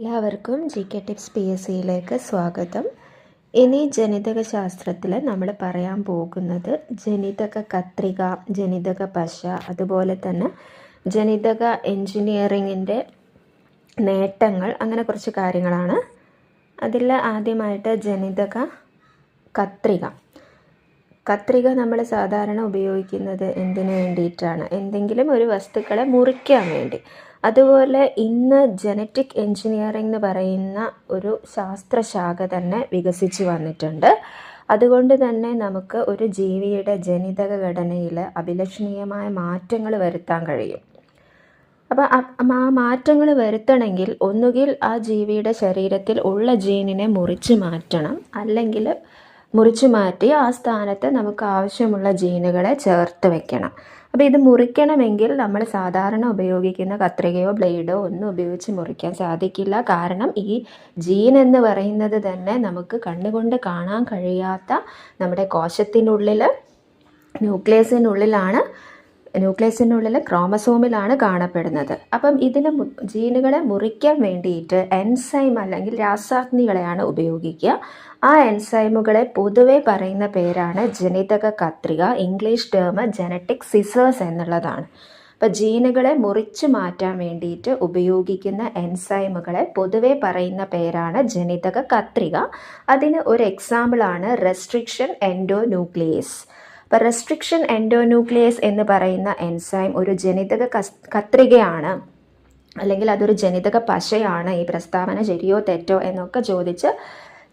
എല്ലാവർക്കും G K tips P S സിയിലേക്ക് സ്വാഗതം. ഇനി ജനിതക ശാസ്ത്രത്തിൽ നമ്മൾ പറയാൻ പോകുന്നത് ജനിതക കത്രിക ജനിതക പശ അതുപോലെ തന്നെ ജനിതക എൻജിനീയറിങ്ങിന്റെ നേട്ടങ്ങൾ അങ്ങനെ കുറച്ച് കാര്യങ്ങളാണ്. അതിൽ ആദ്യമായിട്ട് ജനിതക കത്രിക. കത്രിക നമ്മൾ സാധാരണ ഉപയോഗിക്കുന്നത് എന്തിനു വേണ്ടിയിട്ടാണ്? എന്തെങ്കിലും ഒരു വസ്തുക്കളെ മുറിക്കാൻ വേണ്ടി. അതുപോലെ ഇന്ന് ജനറ്റിക് എൻജിനീയറിംഗ് എന്ന് പറയുന്ന ഒരു ശാസ്ത്രശാഖ തന്നെ വികസിച്ച് വന്നിട്ടുണ്ട്. അതുകൊണ്ട് തന്നെ നമുക്ക് ഒരു ജീവിയുടെ ജനിതക ഘടനയിൽ അഭിലഷണീയമായ മാറ്റങ്ങൾ വരുത്താൻ കഴിയും. അപ്പോൾ ആ മാറ്റങ്ങൾ വരുത്തണമെങ്കിൽ ഒന്നുകിൽ ആ ജീവിയുടെ ശരീരത്തിൽ ഉള്ള ജീനിനെ മുറിച്ച് മാറ്റണം. അല്ലെങ്കിൽ മുറിച്ച് മാറ്റി ആ സ്ഥാനത്ത് നമുക്ക് ആവശ്യമുള്ള ജീനുകളെ ചേർത്ത് വെക്കണം. അപ്പോൾ ഇത് മുറിക്കണമെങ്കിൽ നമ്മൾ സാധാരണ ഉപയോഗിക്കുന്ന കത്രികയോ ബ്ലേഡോ ഒന്നും ഉപയോഗിച്ച് മുറിക്കാൻ സാധിക്കില്ല. കാരണം ഈ ജീൻ എന്ന് പറയുന്നത് തന്നെ നമുക്ക് കണ്ണുകൊണ്ട് കാണാൻ കഴിയാത്ത നമ്മുടെ കോശത്തിനുള്ളിൽ ന്യൂക്ലിയസിനുള്ളിലാണ് ന്യൂക്ലിയസിനുള്ളിൽ ക്രോമസോമിലാണ് കാണപ്പെടുന്നത്. അപ്പം ഇതിന് ജീനുകളെ മുറിക്കാൻ വേണ്ടിയിട്ട് എൻസൈം അല്ലെങ്കിൽ രാസാഗ്നികളെയാണ് ഉപയോഗിക്കുക. ആ എൻസൈമുകളെ പൊതുവെ പറയുന്ന പേരാണ് ജനിതക കത്രിക ഇംഗ്ലീഷ് ടേം ജനറ്റിക് സിസേഴ്സ് എന്നുള്ളതാണ്. അപ്പോൾ ജീനുകളെ മുറിച്ചു മാറ്റാൻ വേണ്ടിയിട്ട് ഉപയോഗിക്കുന്ന എൻസൈമുകളെ പൊതുവെ പറയുന്ന പേരാണ് ജനിതക കത്രിക. അതിന് ഒരു എക്സാമ്പിളാണ് റെസ്ട്രിക്ഷൻ എൻഡോ ന്യൂക്ലിയസ് അപ്പോൾ റെസ്ട്രിക്ഷൻ എൻഡോന്യൂക്ലിയസ് എന്ന് പറയുന്ന എൻസൈം ഒരു ജനിതക കത്രികയാണ്. അല്ലെങ്കിൽ അതൊരു ജനിതക പശയാണ് ഈ പ്രസ്താവന ശരിയോ തെറ്റോ എന്നൊക്കെ ചോദിച്ച്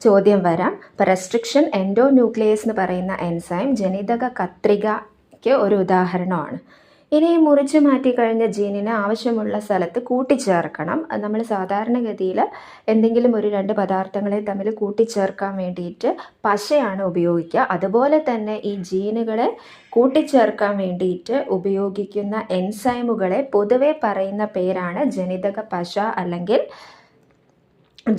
ചോദ്യം വരാം. അപ്പോൾ റെസ്ട്രിക്ഷൻ എൻഡോന്യൂക്ലിയസ് എന്ന് പറയുന്ന എൻസൈം ജനിതക കത്രികയ്ക്ക് ഒരു ഉദാഹരണമാണ്. ഇനി മുറിച്ച് മാറ്റി കഴിഞ്ഞ ജീനിനെ ആവശ്യമുള്ള സ്ഥലത്ത് കൂട്ടിച്ചേർക്കണം. നമ്മൾ സാധാരണഗതിയിൽ എന്തെങ്കിലും ഒരു രണ്ട് പദാർത്ഥങ്ങളെ തമ്മിൽ കൂട്ടിച്ചേർക്കാൻ വേണ്ടിയിട്ട് പശയാണ് ഉപയോഗിക്കുക. അതുപോലെ തന്നെ ഈ ജീനുകളെ കൂട്ടിച്ചേർക്കാൻ വേണ്ടിയിട്ട് ഉപയോഗിക്കുന്ന എൻസൈമുകളെ പൊതുവെ പറയുന്ന പേരാണ് ജനിതക പശ അല്ലെങ്കിൽ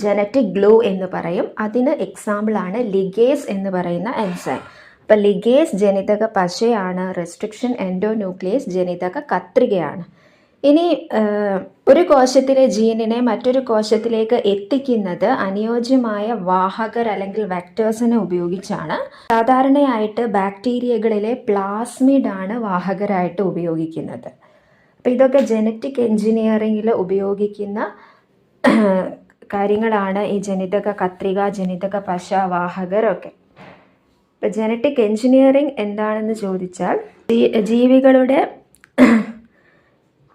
ജനറ്റിക് ഗ്ലൂ എന്ന് പറയും. അതിന് എക്സാമ്പിളാണ് ലിഗേസ് എന്ന് പറയുന്ന എൻസൈം. അപ്പോൾ ലിഗേസ് ജനിതക പശയാണ് റെസ്ട്രിക്ഷൻ എൻഡോന്യൂക്ലിയസ് ജനിതക കത്രികയാണ്. ഇനി ഒരു കോശത്തിലെ ജീനിനെ മറ്റൊരു കോശത്തിലേക്ക് എത്തിക്കുന്നത് അനുയോജ്യമായ വാഹകർ അല്ലെങ്കിൽ വെക്ടേഴ്സിനെ ഉപയോഗിച്ചാണ്. സാധാരണയായിട്ട് ബാക്ടീരിയകളിലെ പ്ലാസ്മിഡ് ആണ് വാഹകരായിട്ട് ഉപയോഗിക്കുന്നത്. അപ്പോൾ ഇതൊക്കെ ജനറ്റിക് എൻജിനീയറിംഗിൽ ഉപയോഗിക്കുന്ന കാര്യങ്ങളാണ് ഈ ജനിതക കത്രിക ജനിതക പശ വാഹകരൊക്കെ. ഇപ്പം ജനറ്റിക് എൻജിനീയറിംഗ് എന്താണെന്ന് ചോദിച്ചാൽ ജീവികളുടെ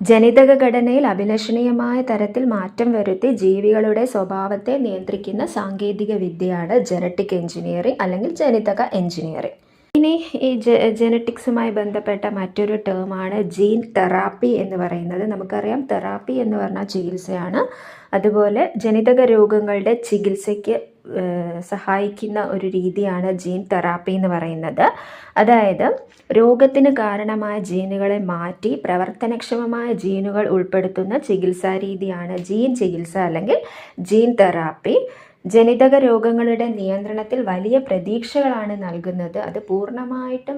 ജനിതക ഘടനയിൽ അഭിലഷണീയമായ തരത്തിൽ മാറ്റം വരുത്തി ജീവികളുടെ സ്വഭാവത്തെ നിയന്ത്രിക്കുന്ന സാങ്കേതിക വിദ്യയാണ് ജനറ്റിക് എൻജിനീയറിംഗ് അല്ലെങ്കിൽ ജനിതക എൻജിനീയറിംഗ് ഇനി ഈ ജനറ്റിക്സുമായി ബന്ധപ്പെട്ട മറ്റൊരു ടേമാണ് ജീൻ തെറാപ്പി എന്ന് പറയുന്നത്. നമുക്കറിയാം തെറാപ്പി എന്ന് പറഞ്ഞാൽ ചികിത്സയാണ്. അതുപോലെ ജനിതക രോഗങ്ങളുടെ ചികിത്സയ്ക്ക് സഹായിക്കുന്ന ഒരു രീതിയാണ് ജീൻ തെറാപ്പി എന്ന് പറയുന്നത്. അതായത് രോഗത്തിന് കാരണമായ ജീനുകളെ മാറ്റി പ്രവർത്തനക്ഷമമായ ജീനുകൾ ഉൾപ്പെടുത്തുന്ന ചികിത്സാ രീതിയാണ് ജീൻ ചികിത്സ അല്ലെങ്കിൽ ജീൻ തെറാപ്പി ജനിതക രോഗങ്ങളുടെ നിയന്ത്രണത്തിൽ വലിയ പ്രതീക്ഷകളാണ് നൽകുന്നത്. അത് പൂർണമായിട്ടും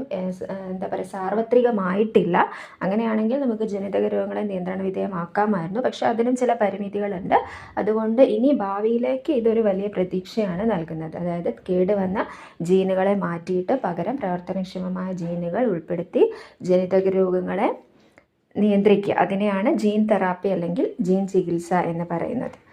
എന്താ പറയുക സാർവത്രികമായിട്ടില്ല. അങ്ങനെയാണെങ്കിൽ നമുക്ക് ജനിതക രോഗങ്ങളെ നിയന്ത്രണ വിധേയമാക്കാമായിരുന്നു. പക്ഷേ അതിനും ചില പരിമിതികളുണ്ട്. അതുകൊണ്ട് ഇനി ഭാവിയിലേക്ക് ഇതൊരു വലിയ പ്രതീക്ഷയാണ് നൽകുന്നത്. അതായത് കേടുവന്ന ജീനുകളെ മാറ്റിയിട്ട് പകരം പ്രവർത്തനക്ഷമമായ ജീനുകൾ ഉൾപ്പെടുത്തി ജനിതക രോഗങ്ങളെ നിയന്ത്രിക്കുക. അതിനെയാണ് ജീൻ തെറാപ്പി അല്ലെങ്കിൽ ജീൻ ചികിത്സ എന്ന് പറയുന്നത്.